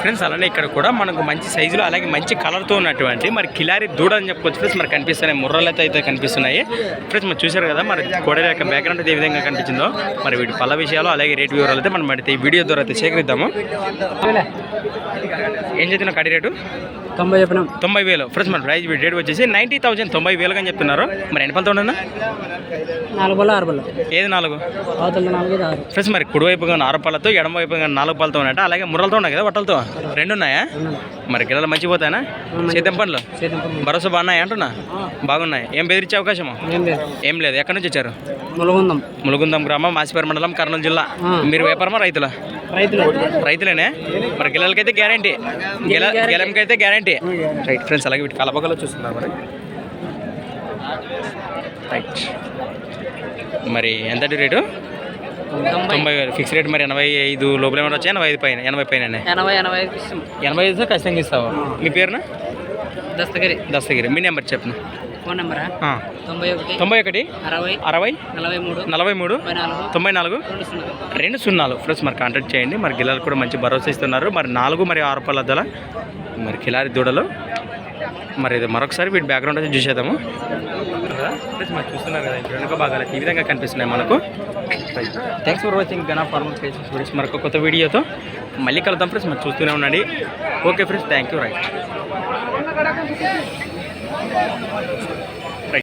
Friends అలానే ఇక్కడ కూడా మనకు మంచి సైజులో అలాగే మంచి కలర్తో ఉన్నటువంటి మరి కిలారి దూడ అని చెప్పుకోవచ్చు ఫ్రెండ్స్ మరి కనిపిస్తున్నాయి. ముర్రలతో అయితే కనిపిస్తున్నాయి. ఫ్రెండ్స్ మరి చూశారు కదా మరి కోడల యొక్క బ్యాక్గ్రౌండ్ అయితే ఏ విధంగా కనిపించిందో మరి వీటి పళ్ళ విషయాలు అలాగే రేటు వివరాలు అయితే మనం అయితే ఈ వీడియో ద్వారా అయితే సేకరిద్దాము. ఏం చేస్తున్నావు కడి రేటు? తొంభై చెప్పినాం. తొంభై వేలు. ఫ్రెండ్స్ మన ప్రైస్ రేట్ వచ్చేసి నైంటీ థౌసండ్ తొంభై వేలు అని చెప్తున్నారు. మరి ఎన్ని పళ్ళతో ఉండన్నా నాలుగు బల్ల ఆరు బల్ల ఏది నాలుగు? నాలుగు ఆరు. ఫ్రెండ్స్ మరి కుడివైపుగా ఆరు పళ్ళతో ఎడమ వైపుగా నాలుగు పళ్ళతో ఉన్నాయట అలాగే ముర్రలతో ఉన్నాయి కదా బట్టలతో రెండు ఉన్నాయా? మరి గిల్లలు మంచిపోతాయనా చేతం పండ్లు భరోసా బాగున్నాయి అంటున్నా? బాగున్నాయి. ఏం బెదిరించే అవకాశమా? ఏం లేదు. ఎక్కడి నుంచి వచ్చారు? ములగుందాం. ములుగుందం గ్రామం మాసిపేర మండలం కర్నూలు జిల్లా. మీరు వ్యాపారమా రైతుల? రైతులు. రైతులేనే? మరి గిల్లలకైతే గ్యారంటీ గిల గిలంకైతే గ్యారంటీ రైట్ ఫ్రెండ్స్ అలాగే వీటి కలపకలో చూస్తున్నారు మరి. రైట్ మరి ఎంత రేటు? తొంభై. వేలు. ఫిక్స్ రేట్ మరి ఎనభై ఐదు లోపల ఏమైనా వచ్చాయి? ఎనభై ఐదు పైన ఎనభై పైన ఎనభై ఎనభై ఐదు ఎనభై ఐదు ఖచ్చితంగా ఇస్తావు? మీ పేరున? దస్తగిరి. దస్తగిరి. మీ నెంబర్ చెప్పను ఫోన్ నెంబరా? తొంభై ఒకటి తొంభై ఒకటి అరవై అరవై నలభై మూడు నలభై మూడు తొంభై నాలుగు రెండు సున్నా. రెండు సున్నాలు. ఫ్రెండ్స్ మరి కాంటాక్ట్ చేయండి. మరి గిల్లలు కూడా మంచి భరోసా ఇస్తున్నారు. మరి నాలుగు మరి ఆరు పళ్ళ మరి కిలారి దూడలు. మరి ఇది మరొకసారి వీటి బ్యాక్గ్రౌండ్ అయితే చూసేద్దాము. ఫ్రెండ్స్ మరి చూస్తున్నారు కదా వెనుక భాగాలు ఈ విధంగా కనిపిస్తున్నాయి మనకు. థ్యాంక్స్ ఫర్ వాచింగ్ గనా ఫార్మల్ ప్లేసెస్ ఫ్రెండ్స్ మరొక కొత్త వీడియోతో మళ్ళీ కలుద్దాం ఫ్రెండ్స్ మనం చూస్తూనే ఉండండి. Okay friends thank you right